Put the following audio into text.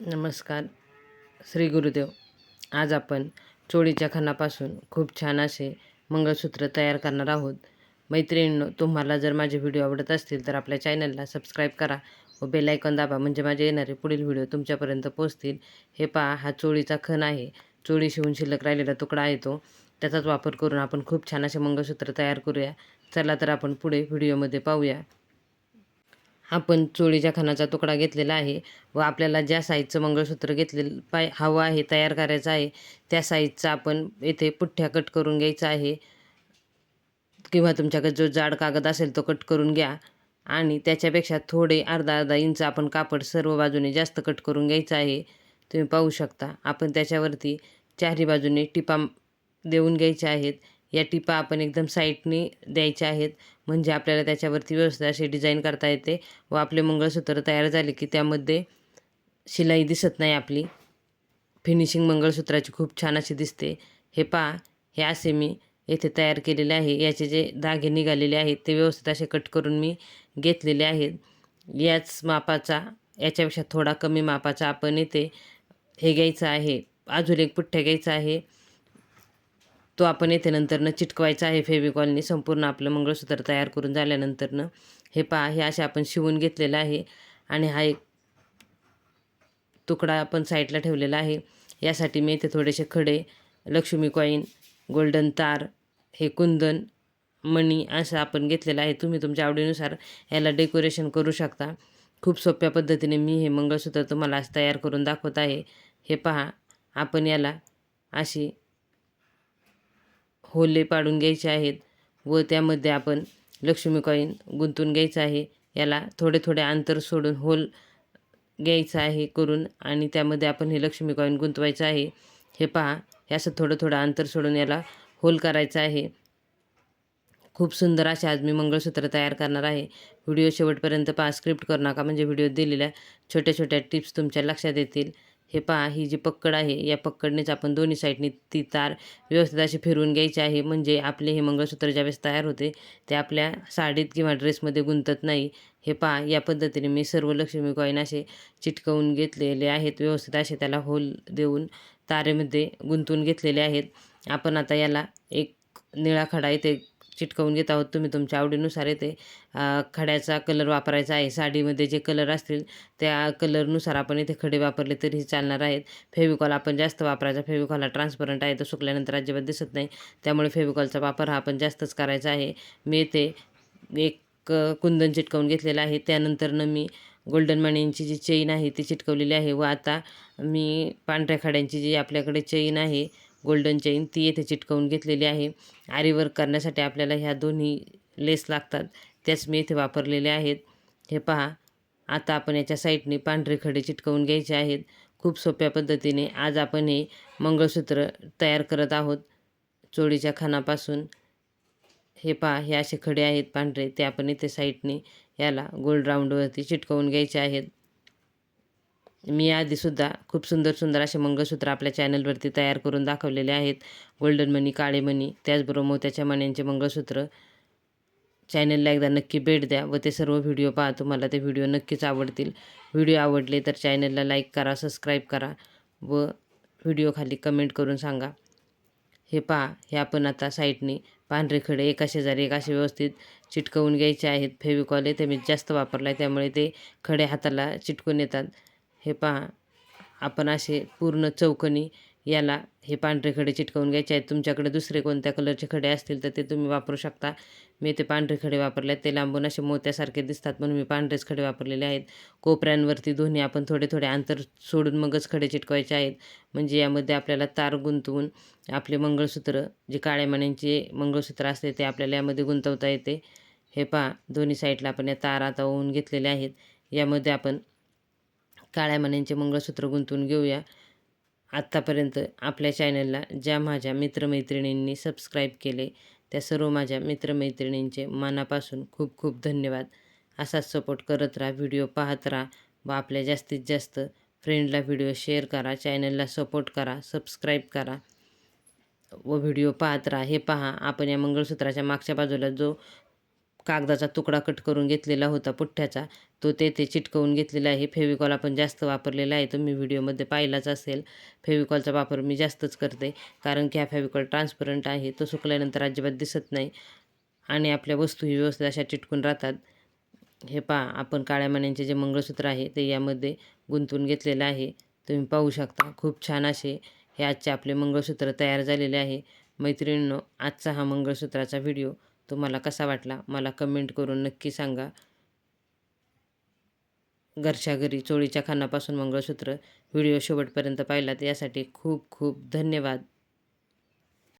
नमस्कार. श्री गुरुदेव आज आपण चोळीच्या खणापासून खूप छान असे मंगळसूत्र तयार करणार आहोत. मैत्रिणींनो तुम्हाला जर माझे व्हिडिओ आवडत असतील तर आपल्या चॅनलला सबस्क्राईब करा व बेलायकॉन दाबा म्हणजे माझे येणारे पुढील व्हिडिओ तुमच्यापर्यंत पोहोचतील. हे पहा हा चोळीचा खण आहे. चोळी शिवून शिल्लक राहिलेला तुकडा आहे तो. त्याचाच वापर करून आपण खूप छान असे मंगळसूत्र तयार करूया. चला तर आपण पुढे व्हिडिओमध्ये पाहूया. आपण चोळीच्या खणाचा तुकडा घेतलेला आहे व आपल्याला ज्या साईजचं मंगळसूत्र घेतलेलं पाय हवं आहे तयार करायचं आहे त्या साईजचा आपण येथे पुठ्ठ्या कट करून घ्यायचा आहे. किंवा तुमच्याकडे जो जाड कागद असेल तो कट करून घ्या. आणि त्याच्यापेक्षा थोडे अर्धा अर्धा इंच आपण कापड सर्व बाजूने जास्त कट करून घ्यायचं आहे. तुम्ही पाहू शकता. आपण त्याच्यावरती चारही बाजूने टिपा देऊन घ्यायच्या आहेत. या टिपा आपण एकदम साईडने द्यायच्या आहेत. म्हणजे आपल्याला त्याच्यावरती व्यवस्थित अशी डिझाईन करता येते व आपले मंगळसूत्र तयार झाले की त्यामध्ये शिलाई दिसत नाही आपली. फिनिशिंग मंगळसूत्राची खूप छान अशी दिसते. हे पहा हे असे मी येथे तयार केलेले आहे. याचे जे धागे निघालेले आहेत ते व्यवस्थित असे कट करून मी घेतलेले आहेत. याच मापाचा याच्यापेक्षा थोडा कमी मापाचा आपण येथे हे घ्यायचं आहे. अजून एक पुठ्ठ्या घ्यायचा आहे. तो आपण येथे नंतरनं चिटकवायचा आहे फेविकॉलनी संपूर्ण आपलं मंगळसूत्र तयार करून झाल्यानंतरनं हे पहा हे असे आपण शिवून घेतलेलं आहे. आणि हा एक तुकडा आपण साईडला ठेवलेला आहे. यासाठी मी इथे थोडेसे खडे लक्ष्मी कॉईन गोल्डन तार हे कुंदन मणी असं आपण घेतलेलं आहे. तुम्ही तुमच्या आवडीनुसार याला डेकोरेशन करू शकता. खूप सोप्या पद्धतीने मी हे मंगळसूत्र तुम्हाला आज तयार करून दाखवत आहे. हे पहा आपण याला अशी होले पाडून घ्यायचे आहेत व त्यामध्ये आपण लक्ष्मी कॉईन गुंतून घ्यायचं आहे. याला थोडे थोडे अंतर सोडून होल घ्यायचं आहे करून आणि त्यामध्ये आपण हे लक्ष्मी कॉईन गुंतवायचं आहे. हे पहा हे असं थोडं थोडं अंतर सोडून याला होल करायचं आहे. खूप सुंदर असे आज मी मंगळसूत्र तयार करणार आहे. व्हिडिओ शेवटपर्यंत पहा स्क्रिप्ट करू नका म्हणजे व्हिडिओ दिलेल्या छोट्या छोट्या टिप्स तुमच्या लक्षात येतील. हे पहा ही जी पक्कड आहे या पक्कडनेच आपण दोन्ही साईडनी ती तार व्यवस्थित अशी फिरवून घ्यायची आहे. म्हणजे आपले हे मंगळसूत्र ज्यावेळेस तयार होते ते आपल्या साडीत किंवा ड्रेसमध्ये गुंतत नाही. हे पहा या पद्धतीने मी सर्व लक्ष्मी कॉईन असे चिटकवून घेतलेले आहेत. व्यवस्थित असे त्याला होल देऊन तारेमध्ये गुंतवून घेतलेले आहेत. आपण आता याला एक निळा खडा इथे चिटकवून घेत आहोत. तुम्ही तुमच्या आवडीनुसार येते. खड्याचा कलर वापरायचा आहे. साडीमध्ये जे कलर असतील त्या कलरनुसार आपण इथे खडे वापरले तरीही चालणार आहेत. फेविकॉल आपण जास्त वापरायचा. फेविकॉल हा ट्रान्सपरंट आहे. तो सुकल्यानंतर अजिबात दिसत नाही. त्यामुळे फेविकॉलचा वापर हा आपण जास्तच करायचा आहे. मी येथे एक कुंदन चिटकवून घेतलेलं आहे. त्यानंतरनं मी गोल्डन मणींची जी चेन आहे ती चिटकवलेली आहे. व आता मी पांढऱ्या खड्यांची जी आपल्याकडे चेन आहे गोल्डन चेन ती येथे चिटकवून घेतलेली आहे. आरीवर्क करण्यासाठी आपल्याला ह्या दोन्ही लेस लागतात त्याच मी इथे वापरलेले आहेत. हे पहा आता आपण याच्या साईडने पांढरे खडे चिटकवून घ्यायचे आहेत. खूप सोप्या पद्धतीने आज आपण हे मंगळसूत्र तयार करत आहोत. चोळीच्या खानापासून हे पहा हे असे खडे आहेत पांढरे ते आपण इथे साईडने याला गोल्ड राऊंडवरती चिटकवून घ्यायचे आहेत. मी आधीसुद्धा खूप सुंदर सुंदर असे मंगळसूत्र आपल्या चॅनलवरती तयार करून दाखवलेले आहेत. गोल्डन मनी काळे मनी त्याचबरोबर मोत्याच्या मण्यांचे मंगळसूत्र. चॅनलला एकदा नक्की भेट द्या व ते सर्व व्हिडिओ पहा तुम्हाला ते व्हिडिओ नक्कीच आवडतील. व्हिडिओ आवडले तर चॅनलला लाईक करा सबस्क्राईब करा व व्हिडिओ खाली कमेंट करून सांगा. हे पहा हे आपण आता साईटने पांढरे खडे एका शेजारी एक असे व्यवस्थित चिटकवून घ्यायचे आहेत. फेविकॉल येते मी जास्त वापरला आहे त्यामुळे ते खडे हाताला चिटकून येतात. हे पहा आपण असे पूर्ण चौकनी याला हे पांढरे खडे चिटकवून घ्यायचे आहेत. तुमच्याकडे दुसरे कोणत्या कलरचे खडे असतील तर ते तुम्ही वापरू शकता. मी ते पांढरे खडे वापरले आहेत. ते लांबून असे मोत्यासारखे दिसतात म्हणून मी पांढरेच खडे वापरलेले आहेत. कोपऱ्यांवरती दोन्ही आपण थोडे थोडे अंतर सोडून मगच खडे चिटकवायचे आहेत. म्हणजे यामध्ये आपल्याला तार गुंतवून आपले मंगळसूत्र जे काळ्या मण्यांचे मंगळसूत्र असते ते आपल्याला यामध्ये गुंतवता येते. हे पहा दोन्ही साईडला आपण या तार आता ओवून घेतलेले आहेत. यामध्ये आपण काळ्या मण्यांचे मंगळसूत्र गुंतवून घेऊया. आत्तापर्यंत आपल्या चॅनलला ज्या माझ्या मित्रमैत्रिणींनी सबस्क्राईब केले त्या सर्व माझ्या मित्रमैत्रिणींचे मनापासून खूप खूप धन्यवाद. असाच सपोर्ट करत राहा व्हिडिओ पाहत राहा व आपल्या जास्तीत जास्त फ्रेंडला व्हिडिओ शेअर करा चॅनलला सपोर्ट करा सबस्क्राईब करा व व्हिडिओ पाहत राहा. हे पहा आपण या मंगळसूत्राच्या मागच्या बाजूला जो कागदाचा तुकडा कट करून घेतलेला होता पुठ्ठ्याचा. तो तेथे चिटकवून घेतलेला आहे. फेविकॉल आपण जास्त वापरलेला आहे. तुम्ही व्हिडिओमध्ये पाहिलाच असेल. फेविकॉलचा वापर मी जास्तच करते. कारण की हा फेविकॉल ट्रान्सपरंट आहे. तो सुकल्यानंतर अजिबात दिसत नाही. आणि आपल्या वस्तूही व्यवस्थित अशा चिटकून राहतात. हे पहा आपण काळ्या मण्यांचे जे मंगळसूत्र आहे ते यामध्ये गुंतवून घेतलेलं आहे. तुम्ही पाहू शकता खूप छान असे हे आजचे आपले मंगळसूत्र तयार झालेले आहे. मैत्रिणींनो आजचा हा मंगळसूत्राचा व्हिडिओ तुम्हाला कसा वाटला? मला कमेंट करून नक्की सांगा. घरच्या घरी चोळीच्या खानापासून मंगळसूत्र व्हिडिओ शेवटपर्यंत पाहिलात यासाठी खूप खूप धन्यवाद.